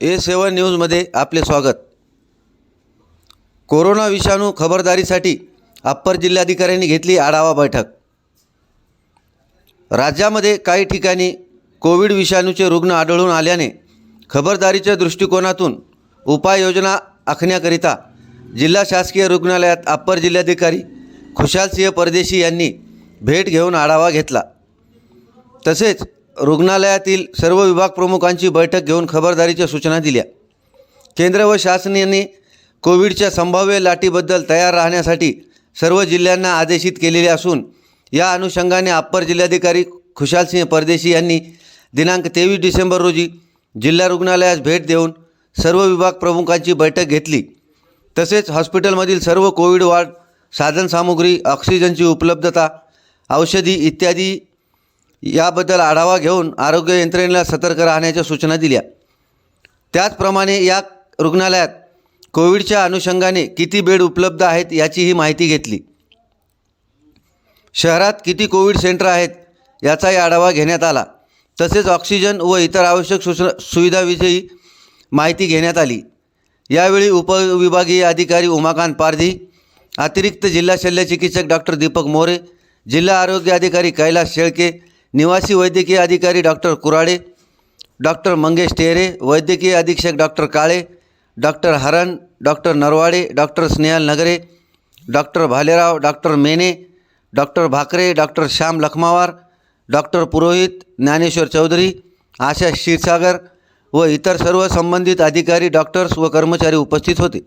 ए सेवन न्यूजमध्ये आपले स्वागत. कोरोना विषाणू खबरदारीसाठी अप्पर जिल्हाधिकाऱ्यांनी घेतली आढावा बैठक. राज्यामध्ये काही ठिकाणी कोविड विषाणूचे रुग्ण आढळून आल्याने खबरदारीच्या दृष्टिकोनातून उपाययोजना आखण्याकरिता जिल्हा शासकीय रुग्णालयात अप्पर जिल्हाधिकारी खुशालसिंह परदेशी यांनी भेट घेऊन आढावा घेतला. तसेच रुग्णालयातील सर्व विभाग प्रमुखांची बैठक घेऊन खबरदारीच्या सूचना दिल्या. केंद्र व शासनाने कोविडच्या संभाव्य लाटीबद्दल तयार राहण्यासाठी सर्व जिल्ह्यांना आदेशित केलेले असून या अनुषंगाने अप्पर जिल्हाधिकारी खुशालसिंह परदेशी यांनी दिनांक तेवीस डिसेंबर रोजी जिल्हा रुग्णालयास भेट देऊन सर्व विभाग प्रमुखांची बैठक घेतली. तसेच हॉस्पिटलमधील सर्व कोविड वार्ड साधनसामुग्री ऑक्सिजनची उपलब्धता औषधी इत्यादी याबद्दल आढावा घेऊन आरोग्य यंत्रणेला सतर्क राहण्याच्या सूचना दिल्या. त्याचप्रमाणे या रुग्णालयात कोविडच्या अनुषंगाने किती बेड उपलब्ध आहेत याचीही माहिती घेतली. शहरात किती कोविड सेंटर आहेत याचाही आढावा घेण्यात आला. तसेच ऑक्सिजन व इतर आवश्यक सूचना सुविधाविषयी माहिती घेण्यात आली. यावेळी उपविभागीय अधिकारी उमाकांत पारधी अतिरिक्त जिल्हा शल्यचिकित्सक डॉक्टर दीपक मोरे जिल्हा आरोग्य अधिकारी कैलास शेळके निवासी वैद्यकीय अधिकारी डॉक्टर कुराडे डॉक्टर मंगेश टेहरे वैद्यकीय अधीक्षक doctor Kale doctor Haran doctor Narwade doctor Snehal Nagare doctor Bhalerao doctor Mene doctor Bhakare doctor Shyam Lakhmawar doctor Purohit Dnyaneshwar Chaudhari Asha Kshirsagar व इतर सर्व संबंधित अधिकारी डॉक्टर्स व कर्मचारी उपस्थित होते.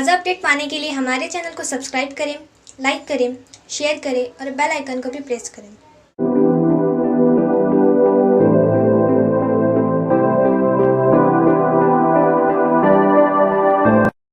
ताज़ा अपडेट पाने के लिए हमारे चैनल को सब्सक्राइब करें लाइक करें शेयर करें और बेल आइकन को भी प्रेस करें।